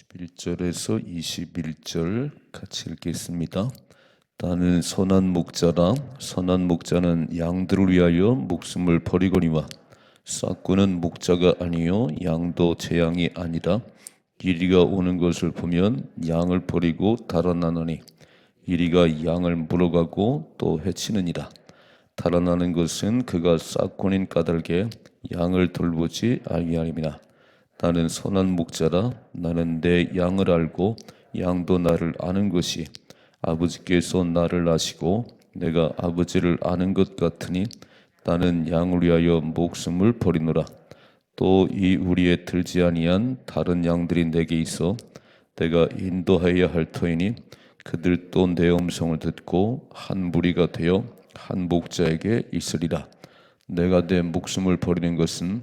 11절에서 21절 같이 읽겠습니다. 나는 선한 목자라. 선한 목자는 양들을 위하여 목숨을 버리거니와 싹구는 목자가 아니요 양도 제 양이 아니라 이리가 오는 것을 보면 양을 버리고 달아나느니 이리가 양을 물어가고 또 해치느니라. 달아나는 것은 그가 싹군인 까닭에 양을 돌보지 아니하림이 나 나는 선한 목자라. 나는 내 양을 알고 양도 나를 아는 것이 아버지께서 나를 아시고 내가 아버지를 아는 것 같으니 나는 양을 위하여 목숨을 버리노라. 또 이 우리에 들지 아니한 다른 양들이 내게 있어 내가 인도하여야 할 터이니 그들도 내 음성을 듣고 한 무리가 되어 한 목자에게 있으리라. 내가 내 목숨을 버리는 것은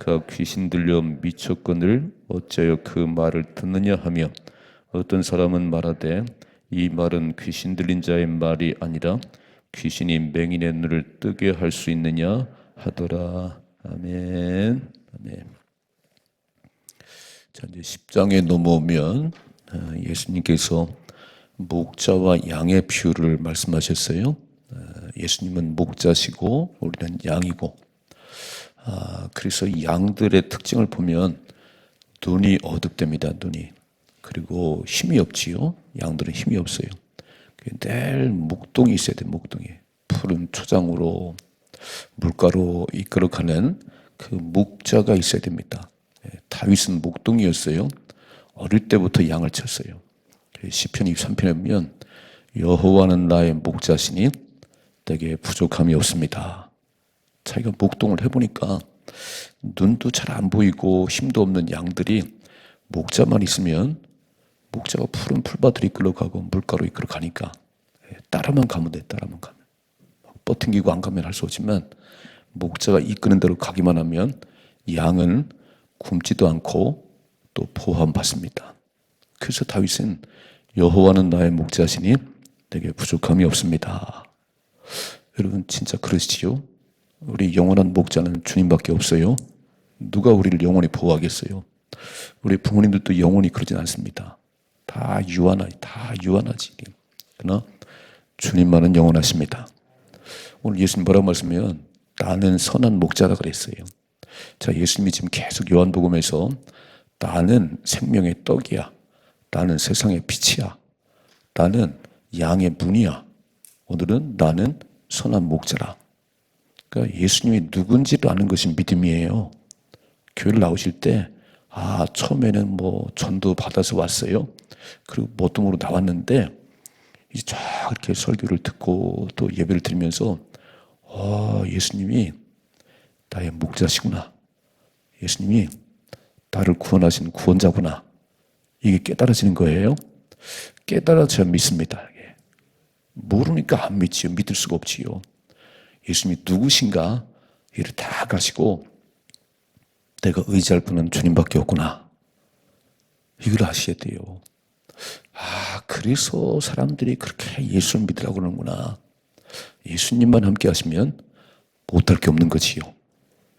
그가 귀신 들려 미쳤거늘 어찌하여 그 말을 듣느냐 하며 어떤 사람은 말하되 이 말은 귀신 들린 자의 말이 아니라 귀신이 맹인의 눈을 뜨게 할 수 있느냐 하더라. 아멘. 아멘. 자 이제 10장에 넘어오면 어, 예수님께서 목자와 양의 비유를 말씀하셨어요. 어, 예수님은 목자시고 우리는 양이고 아, 그래서 이 양들의 특징을 보면 눈이 어둡답니다. 눈이 그리고 힘이 없지요. 양들은 힘이 없어요. 늘 목동이 있어야 돼. 목동이 푸른 초장으로 물가로 이끌어가는 그 목자가 있어야 됩니다. 예, 다윗은 목동이었어요. 어릴 때부터 양을 쳤어요. 시편 23편에 보면 여호와는 나의 목자시니 내게 부족함이 없습니다. 자기가 목동을 해보니까 눈도 잘 안 보이고 힘도 없는 양들이 목자만 있으면 목자가 푸른 풀밭을 이끌어 가고 물가로 이끌어 가니까 예, 따라만 가면 돼 따라만 가면 뻗팅기고 안 가면 할 수 없지만 목자가 이끄는 대로 가기만 하면 양은 굶지도 않고 또 보호받습니다. 그래서 다윗은 여호와는 나의 목자시니 내게 부족함이 없습니다. 여러분 진짜 그러시지요? 우리 영원한 목자는 주님밖에 없어요. 누가 우리를 영원히 보호하겠어요? 우리 부모님들도 영원히 그러진 않습니다. 다 유한하지, 다 유한하지. 그러나 주님만은 영원하십니다. 오늘 예수님 뭐라고 말씀하면 나는 선한 목자다 그랬어요. 자, 예수님이 지금 계속 요한복음에서 나는 생명의 떡이야. 나는 세상의 빛이야. 나는 양의 문이야. 오늘은 나는 선한 목자라. 그러니까 예수님이 누군지를 아는 것이 믿음이에요. 교회를 나오실 때, 아, 처음에는 뭐 전도 받아서 왔어요. 그리고 모뚱으로 나왔는데, 이제 쫙 이렇게 설교를 듣고 또 예배를 드리면서, 아, 예수님이 나의 목자시구나. 예수님이 나를 구원하신 구원자구나. 이게 깨달아지는 거예요. 깨달아져야 믿습니다. 모르니까 안 믿지요. 믿을 수가 없지요. 예수님이 누구신가? 이를 다 가시고 내가 의지할 분은 주님밖에 없구나. 이걸 아셔야 돼요. 아, 그래서 사람들이 그렇게 예수를 믿으라고 그러는구나. 예수님만 함께 하시면 못할 게 없는 거지요.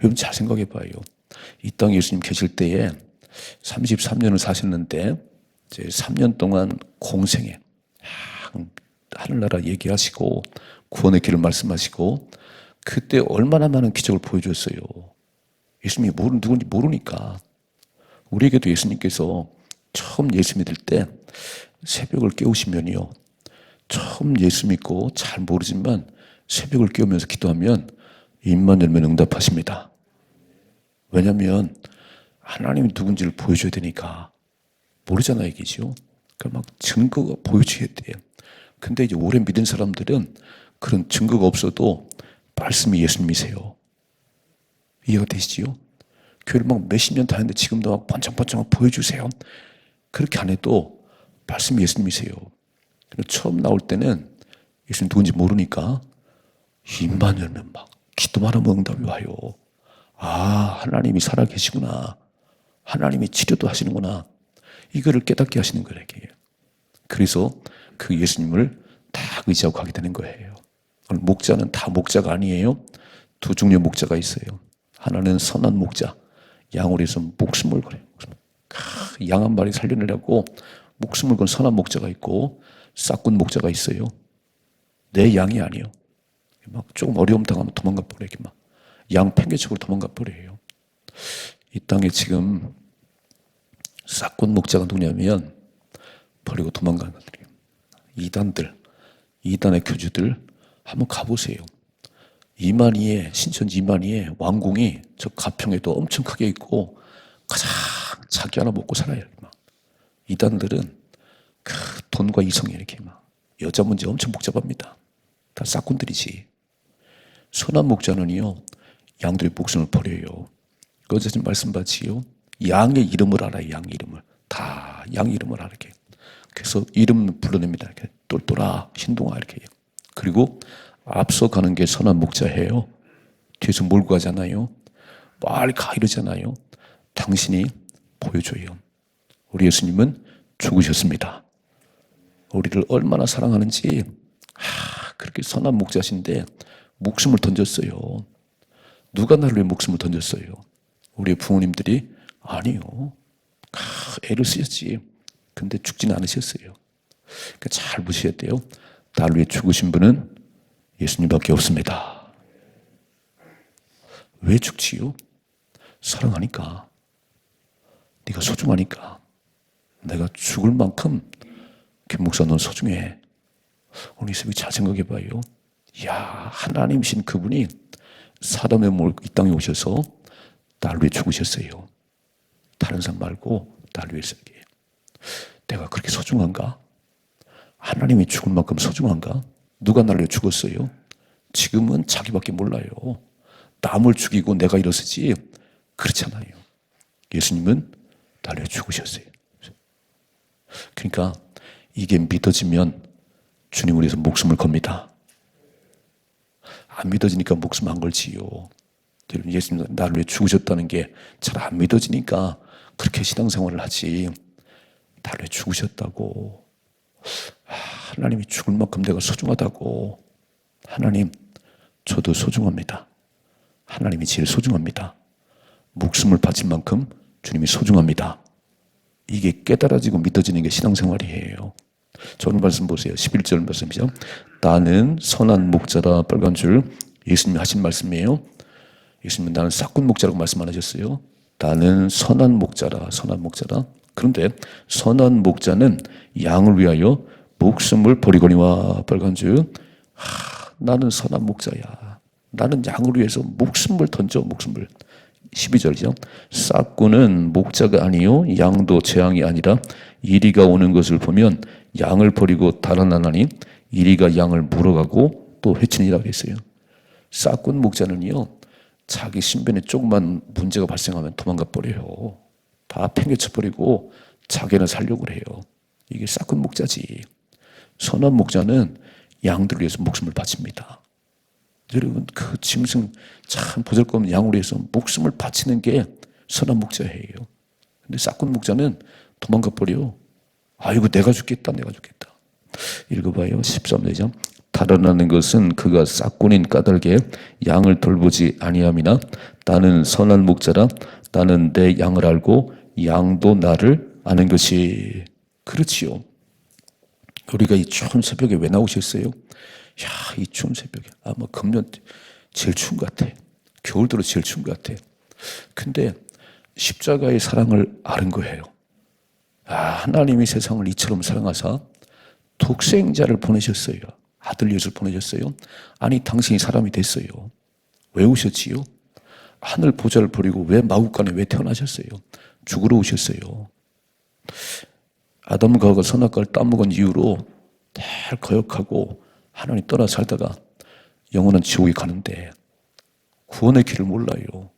여러분 잘 생각해 봐요. 이땅 예수님 계실 때에 33년을 사셨는데 이제 3년 동안 공생에 하늘나라 얘기하시고 구원의 길을 말씀하시고 그때 얼마나 많은 기적을 보여줬어요. 예수님이 모르, 누군지 모르니까. 우리에게도 예수님께서 처음 예수 믿을 때 새벽을 깨우시면요. 처음 예수 믿고 잘 모르지만 새벽을 깨우면서 기도하면 입만 열면 응답하십니다. 왜냐하면 하나님이 누군지를 보여줘야 되니까 모르잖아 이게죠. 그러니까 막 증거가 보여줘야 돼요. 근데 이제 오래 믿은 사람들은 그런 증거가 없어도 말씀이 예수님이세요. 이해가 되시지요? 교회를 막 몇십 년 다녔는데 지금도 막 번쩍번쩍 보여주세요. 그렇게 안 해도 말씀이 예수님이세요. 처음 나올 때는 예수님 누군지 모르니까 입만 열면 막 기도만 하면 응답이 와요. 아, 하나님이 살아계시구나. 하나님이 치료도 하시는구나. 이거를 깨닫게 하시는 거예요. 그래서 그 예수님을 다 의지하고 가게 되는 거예요. 목자는 다 목자가 아니에요. 두 종류의 목자가 있어요. 하나는 선한 목자, 양을 위해서 목숨을 걸어요. 양 한 마리 살려내려고 목숨을 건 선한 목자가 있고 싹군 목자가 있어요. 내 양이 아니요. 막 조금 어려움 당하면 도망가 버려 이렇게 막 양 팽개치고 도망가 버려요. 이 땅에 지금 싹군 목자가 누구냐면 버리고 도망가는 것들이에요. 이단들, 이단의 교주들 한번 가보세요. 이만희의 신천지 이만희의 왕궁이 저 가평에도 엄청 크게 있고 가장 자기 하나 먹고 살아요. 막. 이단들은 그 돈과 이성이 이렇게 막 여자 문제 엄청 복잡합니다. 다 싹군들이지. 선한 목자는요 양들의 목숨을 버려요. 어제 좀 말씀받지요. 양의 이름을 알아요. 양 이름을 다 양 이름을 알게. 그래서 이름 불러냅니다. 이렇게 똘똘아, 신동아 이렇게. 그리고 앞서 가는 게 선한 목자예요. 뒤에서 몰고 가잖아요. 빨리 가 이러잖아요. 당신이 보여줘요. 우리 예수님은 죽으셨습니다. 우리를 얼마나 사랑하는지 아, 그렇게 선한 목자신데 목숨을 던졌어요. 누가 나를 위해 목숨을 던졌어요? 우리 부모님들이 아니요. 아, 애를 쓰셨지. 근데 죽지는 않으셨어요. 그러니까 잘 보셔야 돼요. 나를 위해 죽으신 분은 예수님밖에 없습니다. 왜 죽지요? 사랑하니까. 네가 소중하니까. 내가 죽을 만큼 김 목사 넌 소중해. 오늘 이 새벽 잘 생각해 봐요. 야 하나님이신 그분이 사람의 몸이 땅에 오셔서 나를 위해 죽으셨어요. 다른 사람 말고 나를 위해서. 내가 그렇게 소중한가? 하나님이 죽을 만큼 소중한가? 누가 나를 죽었어요? 지금은 자기밖에 몰라요. 남을 죽이고 내가 일어서지 그렇잖아요. 예수님은 나를 죽으셨어요. 그러니까 이게 믿어지면 주님을 위해서 목숨을 겁니다. 안 믿어지니까 목숨 안 걸지요. 예수님 나를 위해 죽으셨다는 게 잘 안 믿어지니까 그렇게 신앙생활을 하지. 나를 위해 죽으셨다고. 하나님이 죽을 만큼 내가 소중하다고. 하나님, 저도 소중합니다. 하나님이 제일 소중합니다. 목숨을 바친 만큼 주님이 소중합니다. 이게 깨달아지고 믿어지는 게 신앙생활이에요. 저는 말씀 보세요. 11절 말씀이죠. 나는 선한 목자라 빨간 줄 예수님이 하신 말씀이에요. 예수님은 나는 싹군 목자라고 말씀 안 하셨어요. 나는 선한 목자라, 선한 목자라. 그런데 선한 목자는 양을 위하여 목숨을 버리거니와 빨간 줄 하, 나는 선한 목자야. 나는 양을 위해서 목숨을 던져 목숨을 12절이죠. 싹구는 목자가 아니요 양도 재앙이 아니라 이리가 오는 것을 보면 양을 버리고 달아나나니 이리가 양을 물어가고 또 해치니라 했어요. 싹군 목자는요 자기 신변에 조그만 문제가 발생하면 도망가 버려요. 다 팽개쳐 버리고 자기는 살려고 해요. 이게 싹군 목자지. 선한 목자는 양들을 위해서 목숨을 바칩니다. 여러분 그 짐승 참 보잘것없는 양을 위해서 목숨을 바치는 게 선한 목자예요. 근데 싹군 목자는 도망가 버려. 아이고 내가 죽겠다 내가 죽겠다. 읽어봐요. 13절 달아나는 것은 그가 싹군인 까닭에 양을 돌보지 아니함이나 나는 선한 목자라 나는 내 양을 알고 양도 나를 아는 것이 그렇지요. 우리가 이 추운 새벽에 왜 나오셨어요? 야, 이 추운 새벽에 아마 금년 제일 추운 것 같아. 겨울 들어 제일 추운 것 같아. 근데 십자가의 사랑을 아는 거예요. 아, 하나님이 세상을 이처럼 사랑하사 독생자를 보내셨어요. 아들 예수를 보내셨어요. 아니, 당신이 사람이 됐어요. 왜 오셨지요? 하늘 보좌를 버리고 왜 마국간에 왜 태어나셨어요? 죽으러 오셨어요. 아담과 하가 선악과를 따먹은 이후로 늘 거역하고 하나님 떠나 살다가 영원한 지옥에 가는데 구원의 길을 몰라요.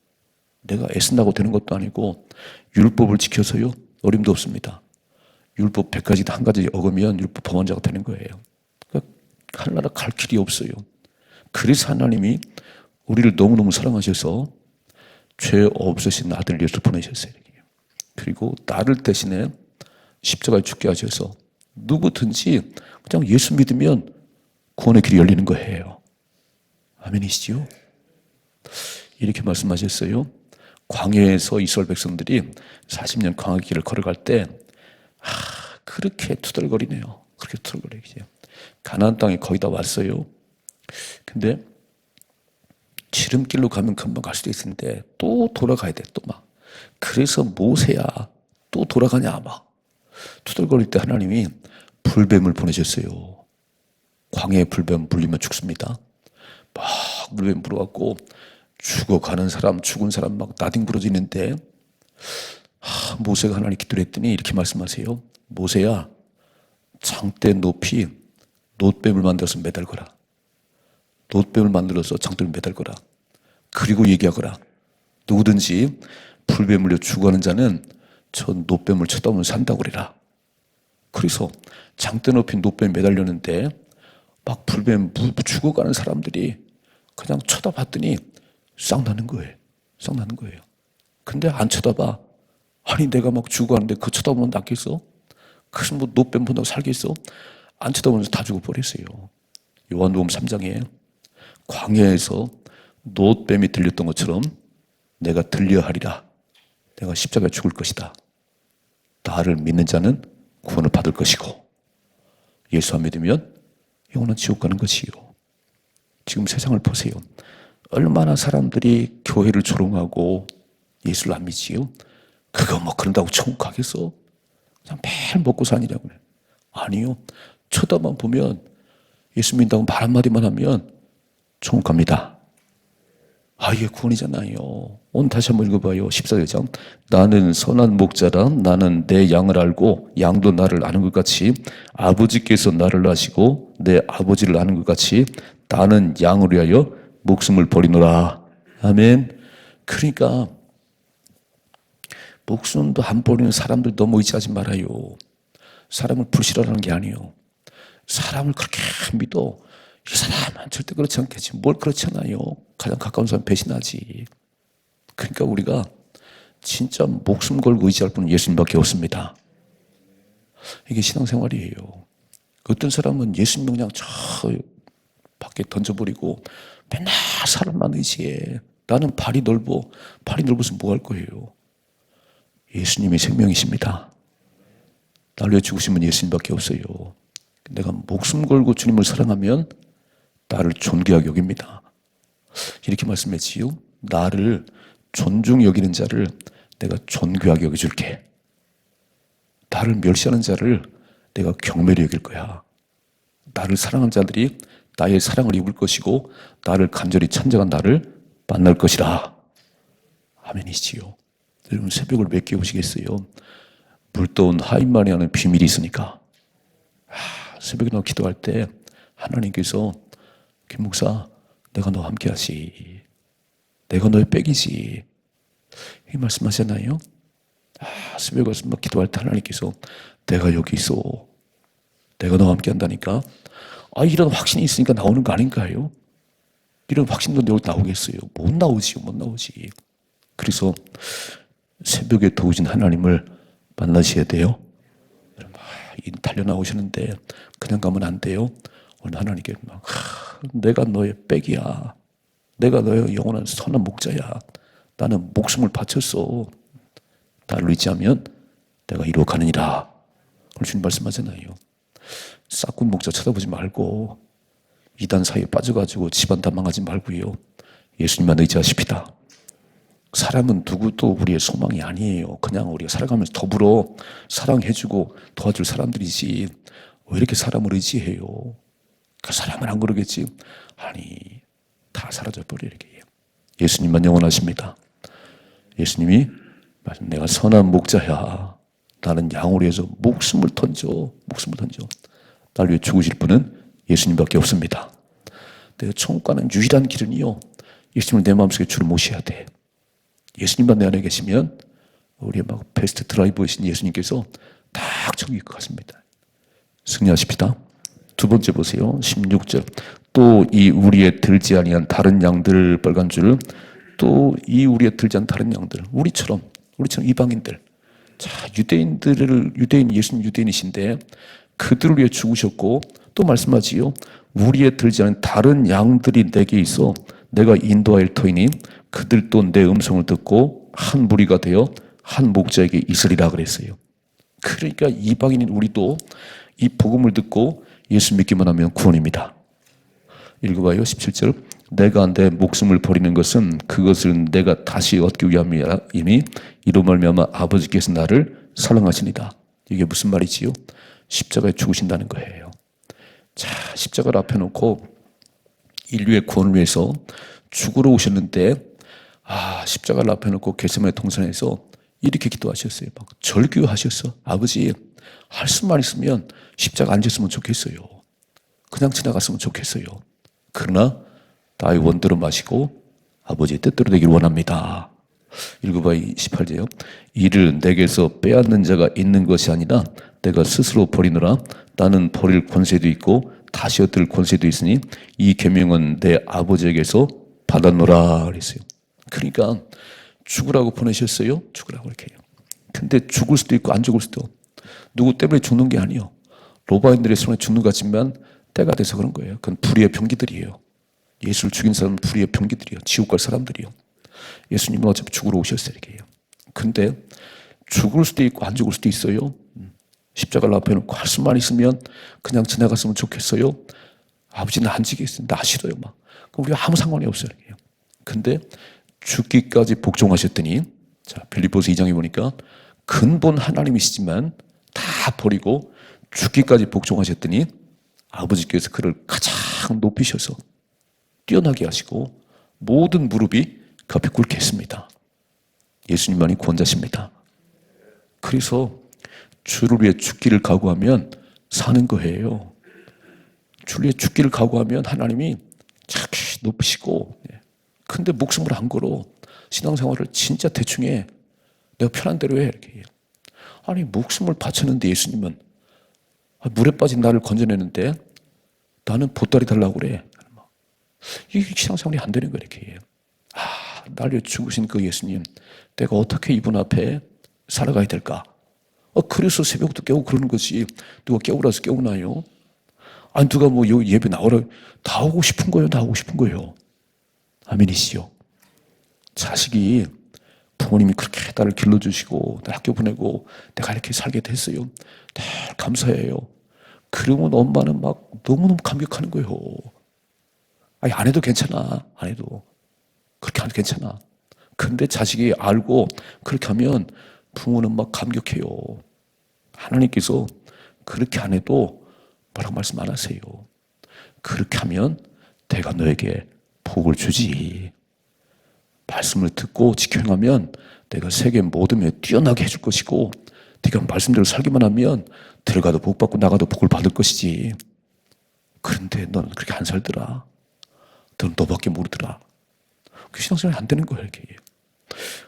내가 애쓴다고 되는 것도 아니고 율법을 지켜서요 어림도 없습니다. 율법 100가지 한 가지 어으면 율법 범한자가 되는 거예요. 그러니까 하나라 갈 길이 없어요. 그래서 하나님이 우리를 너무너무 사랑하셔서 죄 없으신 아들 예수 보내셨어요. 그리고 나를 대신에 십자가에 죽게 하셔서 누구든지 그냥 예수 믿으면 구원의 길이 열리는 거예요. 아멘이시죠? 이렇게 말씀하셨어요. 광야에서 이스라엘 백성들이 40년 광야 길을 걸어갈 때 아, 그렇게 투덜거리네요. 그렇게 투덜거리죠. 가나안 땅에 거의 다 왔어요. 근데 지름길로 가면 금방 갈 수도 있는데 또 돌아가야 돼. 또 막. 그래서 모세야 또 돌아가냐 막. 투덜거릴 때 하나님이 불뱀을 보내셨어요. 광야에 불뱀 물리면 죽습니다. 막 물뱀 물어갖고 죽어가는 사람, 죽은 사람 막 나뒹굴어지는데 하, 모세가 하나님 기도를 했더니 이렇게 말씀하세요. 모세야 장대 높이 놋뱀을 만들어서 매달거라. 놋뱀을 만들어서 장대를 매달거라. 그리고 얘기하거라. 누구든지 불뱀 물려 죽어가는 자는 저 놋뱀을 쳐다보면 산다고 그래라. 그래서 장대 높이 놋뱀 매달렸는데 막 불뱀 죽어가는 사람들이 그냥 쳐다봤더니 싹 나는 거예요. 싹 나는 거예요. 근데 안 쳐다봐. 아니 내가 막 죽어가는데 그 쳐다보면 낫겠어? 그래서 뭐 노뱀 본다고 살겠어? 안 쳐다보면서 다 죽어버렸어요. 요한복음 3장에 광야에서 노뱀이 들렸던 것처럼 내가 들려하리라. 내가 십자가에 죽을 것이다. 나를 믿는 자는 구원을 받을 것이고 예수 안 믿으면 영원한 지옥 가는 것이요. 지금 세상을 보세요. 얼마나 사람들이 교회를 조롱하고 예수를 안 믿지요? 그거 뭐 그런다고 천국 가겠어? 그냥 매일 먹고 사니라고 그래. 아니요. 쳐다만 보면 예수 믿다고 말 한마디만 하면 천국 갑니다. 아, 이게 구원이잖아요. 오늘 다시 한번 읽어봐요. 14장. 나는 선한 목자라 나는 내 양을 알고 양도 나를 아는 것 같이 아버지께서 나를 아시고 내 아버지를 아는 것 같이 나는 양을 위하여 목숨을 버리노라. 아멘. 그러니까 목숨도 안 버리는 사람들 너무 의지하지 말아요. 사람을 불신하는 게 아니에요. 사람을 그렇게 믿어. 이 사람은 절대 그렇지 않겠지. 뭘 그렇지 않아요. 가장 가까운 사람 배신하지. 그러니까 우리가 진짜 목숨 걸고 의지할 분은 예수님밖에 없습니다. 이게 신앙생활이에요. 어떤 사람은 예수님 그냥 저 밖에 던져버리고 맨날 사람만 의지해. 나는 발이 넓어. 발이 넓어서 뭐 할 거예요? 예수님이 생명이십니다. 나를 위해 죽으신 분 예수님밖에 없어요. 내가 목숨 걸고 주님을 사랑하면 나를 존귀하게 여깁니다. 이렇게 말씀했지요. 나를 존중 여기는 자를 내가 존귀하게 여겨줄게. 나를 멸시하는 자를 내가 경멸히 여길 거야. 나를 사랑하는 자들이 나의 사랑을 입을 것이고 나를 간절히 찬정한 나를 만날 것이라. 아멘이지요. 여러분 새벽을 몇 개 오시겠어요? 물떠온 하인만이 하는 비밀이 있으니까. 아, 새벽에 너 기도할 때 하나님께서 김 목사 내가 너와 함께 하시. 내가 너의 백이지. 이 말씀하셨나요? 아, 새벽에 막 기도할 때 하나님께서 내가 여기 있어. 내가 너와 함께 한다니까. 아, 이런 확신이 있으니까 나오는 거 아닌가요? 이런 확신도 내 나오겠어요? 못 나오지요, 못 나오지. 그래서 새벽에 더우신 하나님을 만나셔야 돼요. 달려 나오시는데 그냥 가면 안 돼요. 오늘 하나님께 막 내가 너의 백이야. 내가 너의 영원한 선한 목자야. 나는 목숨을 바쳤어. 나를 의지하면 내가 이루어 가느니라. 오늘 주님 말씀하잖아요. 싹군 목자 쳐다보지 말고 이단 사이에 빠져가지고 집안 다 망하지 말고요. 예수님만 의지하십시다. 사람은 누구도 우리의 소망이 아니에요. 그냥 우리가 살아가면서 더불어 사랑해주고 도와줄 사람들이지. 왜 이렇게 사람을 의지해요? 그 사람은 안 그러겠지. 아니, 다 사라져버려, 이렇게. 예수님만 영원하십니다. 예수님이 내가 선한 목자야. 나는 양을 위해서 목숨을 던져. 목숨을 던져. 날 위해 죽으실 분은 예수님밖에 없습니다. 내가 천국 가는 유일한 길은요. 예수님을 내 마음속에 주를 모셔야 돼. 예수님만 내 안에 계시면 우리 막 베스트 드라이버이신 예수님께서 딱것 같습니다. 승리하십시다. 두 번째 보세요. 16절. 또 이 우리에 들지 아니한 다른 양들 빨간 줄. 또 이 우리에 들지 않은 다른 양들. 우리처럼 우리처럼 이방인들. 자, 유대인들을 유대인 예수님 유대인이신데 그들을 위해 죽으셨고 또 말씀하지요. 우리에 들지 않은 다른 양들이 내게 있어 내가 인도하일 터이니 그들도 내 음성을 듣고 한 무리가 되어 한 목자에게 있으리라 그랬어요. 그러니까 이방인인 우리도 이 복음을 듣고 예수 믿기만 하면 구원입니다. 읽어봐요. 17절. 내가 내 목숨을 버리는 것은 그것을 내가 다시 얻기 위함이니 이로 말미암아 아버지께서 나를 사랑하시니다. 이게 무슨 말이지요? 십자가에 죽으신다는 거예요. 자, 십자가를 앞에 놓고 인류의 구원을 위해서 죽으러 오셨는데 아, 십자가를 앞에 놓고 겟세마네 동산에서 이렇게 기도하셨어요. 막 절규하셨어. 아버지, 할 수만 있으면 십자가 앉았으면 좋겠어요. 그냥 지나갔으면 좋겠어요. 그러나 나의 원대로 마시고 아버지의 뜻대로 되길 원합니다. 읽어봐 18제요. 이를 내게서 빼앗는 자가 있는 것이 아니라 내가 스스로 버리노라 나는 버릴 권세도 있고 다시 얻을 권세도 있으니 이 계명은 내 아버지에게서 받았노라 그랬어요. 그러니까 죽으라고 보내셨어요. 죽으라고 이렇게 해요. 근데 죽을 수도 있고 안 죽을 수도 누구 때문에 죽는 게 아니요. 로바인들의 손에 죽는 것 같지만 때가 돼서 그런 거예요. 그건 불의의 병기들이에요. 예수를 죽인 사람은 불의의 병기들이요. 지옥 갈 사람들이요. 예수님은 어차피 죽으러 해요. 근데 죽을 수도 있고 안 죽을 수도 있어요. 십자가를 앞에 놓고 할 수만 있으면 그냥 지나갔으면 좋겠어요. 아버지 는 안 지겠어요. 나 싫어요. 막. 그럼 우리가 아무 상관이 없어요. 근데 죽기까지 복종하셨더니 자 빌리포스 2장에 보니까 근본 하나님이시지만 다 버리고 죽기까지 복종하셨더니 아버지께서 그를 가장 높이셔서 뛰어나게 하시고 모든 무릎이 그 앞에 꿇게 했습니다. 예수님만이 구원자십니다. 그래서 주를 위해 죽기를 각오하면 사는 거예요. 주를 위해 죽기를 각오하면 하나님이 착히 높이시고 예. 근데 목숨을 안 걸어 신앙생활을 진짜 대충 해 내가 편한 대로 해 이렇게. 아니 목숨을 바쳤는데 예수님은 아, 물에 빠진 나를 건져내는데 나는 보따리 달라고 그래. 이게 신앙생활이 안 되는 거야 이렇게. 아, 날려 죽으신 그 예수님 내가 어떻게 이분 앞에 살아가야 될까? 어, 그래서 새벽부터 깨우고 그러는 거지. 누가 깨우라서 깨우나요? 아니, 누가 뭐 예배 나오라. 나오고 싶은 거예요. 나오고 싶은 거예요. 아멘이시죠? 자식이 부모님이 그렇게 나를 길러주시고, 나 학교 보내고, 내가 이렇게 살게 됐어요. 늘 감사해요. 그러면 엄마는 막 너무너무 감격하는 거예요. 아니, 안 해도 괜찮아. 안 해도. 그렇게 안 해도 괜찮아. 근데 자식이 알고 그렇게 하면 부모는 막 감격해요. 하나님께서 그렇게 안 해도 뭐라고 말씀 안 하세요. 그렇게 하면 내가 너에게 복을 주지. 말씀을 듣고 지켜 행하면 내가 세계 모든 에 뛰어나게 해줄 것이고 네가 말씀대로 살기만 하면 들어가도 복 받고 나가도 복을 받을 것이지. 그런데 너는 그렇게 안 살더라. 너는 너밖에 모르더라. 그 신앙생활이 안 되는 거예요, 이게.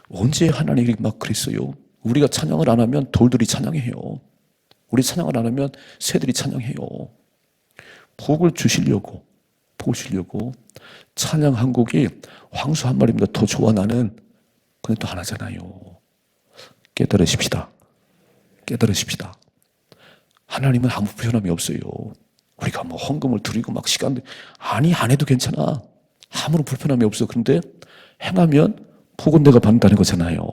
언제 하나님이 막 그랬어요? 우리가 찬양을 안 하면 돌들이 찬양해요. 우리 찬양을 안 하면 새들이 찬양해요. 복을 주시려고, 복을 주시려고 찬양 한 곡이 황수 한 마리보다 더 좋아 나는 근데 또 하나잖아요. 깨달으십시다. 깨달으십시다. 하나님은 아무 불편함이 없어요. 우리가 뭐 헌금을 드리고 막 시간 아니 안 해도 괜찮아. 아무런 불편함이 없어. 그런데 행하면 복은 내가 받는다는 거잖아요.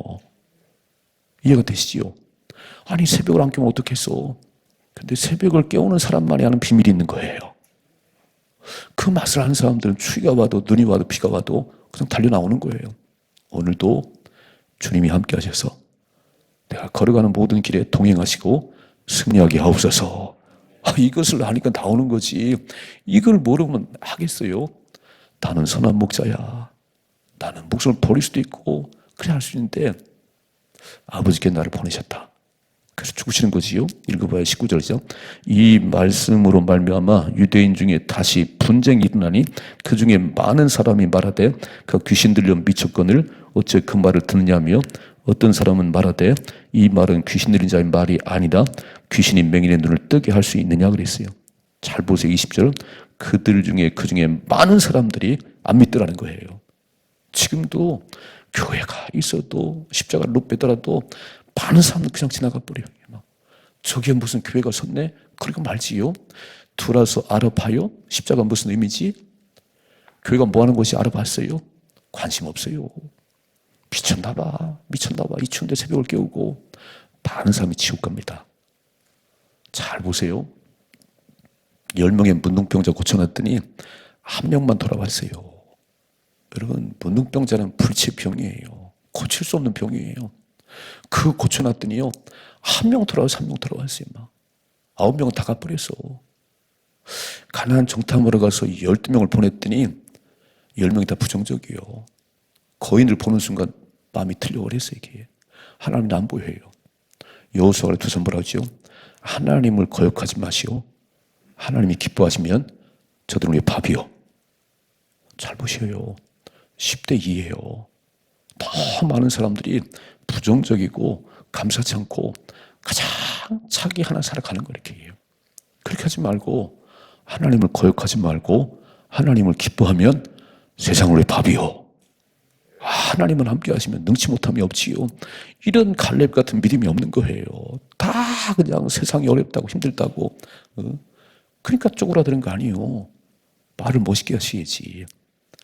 이해가 되시지요? 아니 새벽을 안 깨면 어떻겠어? 근데 새벽을 깨우는 사람만이 아는 비밀이 있는 거예요. 그 맛을 아는 사람들은 추위가 와도 눈이 와도 비가 와도 그냥 달려 나오는 거예요. 오늘도 주님이 함께 하셔서 내가 걸어가는 모든 길에 동행하시고 승리하게 하옵소서. 아, 이것을 하니까 나오는 거지. 이걸 모르면 하겠어요? 나는 선한 목자야. 나는 목숨을 버릴 수도 있고 그래 할 수 있는데 아버지께 나를 보내셨다. 그래서 죽으시는 거지요. 읽어봐요. 19절이죠. 이 말씀으로 말미암아 유대인 중에 다시 분쟁이 일어나니 그 중에 많은 사람이 말하되 그 귀신 들려 미쳤거늘 어째 그 말을 듣느냐며 어떤 사람은 말하되 이 말은 귀신 들린 자의 말이 아니라 귀신이 맹인의 눈을 뜨게 할 수 있느냐 그랬어요. 잘 보세요. 20절. 그들 중에 그 중에 많은 사람들이 안 믿더라는 거예요. 지금도 교회가 있어도 십자가를 못 빼더라도 많은 사람들 그냥 지나가 버려요. 막 저기에 무슨 교회가 섰네? 그리고 말지요. 들어서 알아봐요. 십자가 무슨 의미지? 교회가 뭐 하는 곳이 알아봤어요? 관심 없어요. 미쳤나 봐. 미쳤나 봐. 이 추운데 새벽을 깨우고 많은 사람이 지옥 갑니다. 잘 보세요. 열 명의 문둥병자 고쳐놨더니 한 명만 돌아왔어요. 여러분, 문둥병자는 불치병이에요. 고칠 수 없는 병이에요. 그 고쳐놨더니요. 한 명 돌아와서 한명 돌아왔어요. 막. 아홉 명은 다 가버렸어. 가난한 정탐으로 가서 열두 명을 보냈더니 열 명이 다 부정적이요. 거인을 보는 순간 마음이 틀려버렸어요. 이게 하나님은 안 보여요. 여호수아가 두선 뭐라 하죠? 하나님을 거역하지 마시오. 하나님이 기뻐하시면 저들은 왜 밥이요? 잘 보셔요. 10대 2예요. 더 많은 사람들이 부정적이고 감사치 않고 가장 자기 하나 살아가는 거 이렇게 해요. 그렇게 하지 말고 하나님을 거역하지 말고 하나님을 기뻐하면 세상을 왜 밥이요? 하나님은 함께 하시면 능치 못함이 없지요. 이런 갈렙 같은 믿음이 없는 거예요. 다 그냥 세상이 어렵다고 힘들다고. 어? 그러니까 쪼그라드는 거 아니에요. 말을 멋있게 하시지.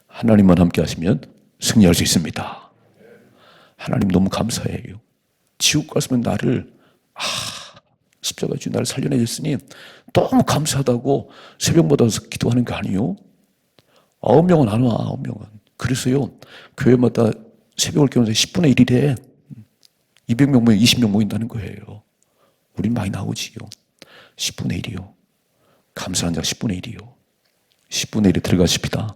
하나님만 함께 하시면 승리할 수 있습니다. 하나님 너무 감사해요. 지옥 갔으면 나를 아 십자가 주 나를 살려내줬으니 너무 감사하다고 새벽마다 와서 기도하는 거 아니에요? 아홉 명은 안 와, 아홉 명은. 그래서요, 교회마다 새벽을 깨우는데 10분의 1이래. 200명 모이면 20명 모인다는 거예요. 우린 많이 나오지요. 10분의 1이요. 감사한 자 10분의 1이요. 10분의 1에 들어가십시다.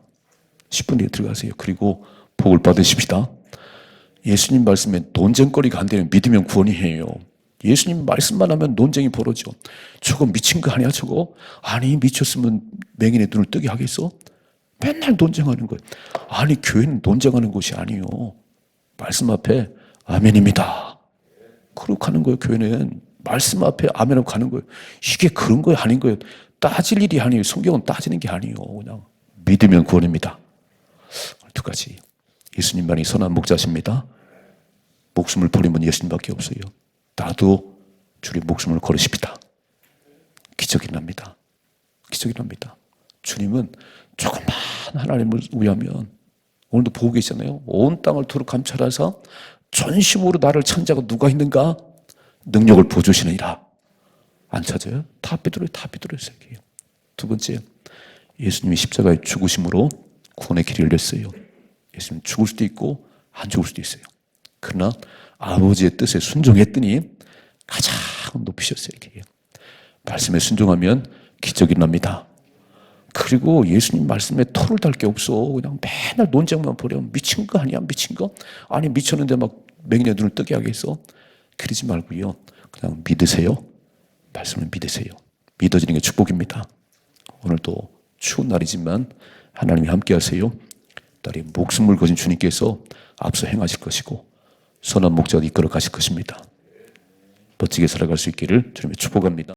10분의 1에 들어가세요. 그리고 복을 받으십시다. 예수님 말씀에 논쟁거리가 안 되면 믿으면 구원이에요. 예수님 말씀만 하면 논쟁이 벌어져. 저거 미친 거 아니야, 저거? 아니, 미쳤으면 맹인의 눈을 뜨게 하겠어? 맨날 논쟁하는 거예요. 아니, 교회는 논쟁하는 곳이 아니요. 말씀 앞에 아멘입니다. 그렇게 하는 거예요, 교회는. 말씀 앞에 아멘하고 가는 거예요. 이게 그런 거예요, 아닌 거예요. 따질 일이 아니에요. 성경은 따지는 게 아니에요. 그냥 믿으면 구원입니다. 두 가지. 예수님만이 선한 목자십니다. 목숨을 분 예수님밖에 없어요. 나도 주님 목숨을 걸으십니다. 기적이 납니다. 기적이 납니다. 주님은 조금만 하나님을 위하면 오늘도 보고 계시잖아요. 온 땅을 두루 감찰하사 전심으로 나를 찬 자가 누가 있는가? 능력을 보여주시느니라. 안 찾아요? 다 삐뚤어요. 다 삐뚤어요. 세계요. 두 번째, 예수님이 십자가에 죽으심으로 구원의 길이 열렸어요. 예수님 죽을 수도 있고 안 죽을 수도 있어요. 그러나 아버지의 뜻에 순종했더니 가장 높이셨어요. 이렇게. 말씀에 순종하면 기적이 납니다. 그리고 예수님 말씀에 토를 달 게 없어. 그냥 맨날 논쟁만 벌여. 미친 거 아니야? 미친 거? 아니, 미쳤는데 막 맹인의 눈을 뜨게 하겠어? 그러지 말고요. 그냥 믿으세요. 말씀을 믿으세요. 믿어지는 게 축복입니다. 오늘도 추운 날이지만 하나님이 함께 하세요. 딸이 목숨을 거신 주님께서 앞서 행하실 것이고 선한 목자가 이끌어 가실 것입니다. 멋지게 살아갈 수 있기를 주님의 축복합니다.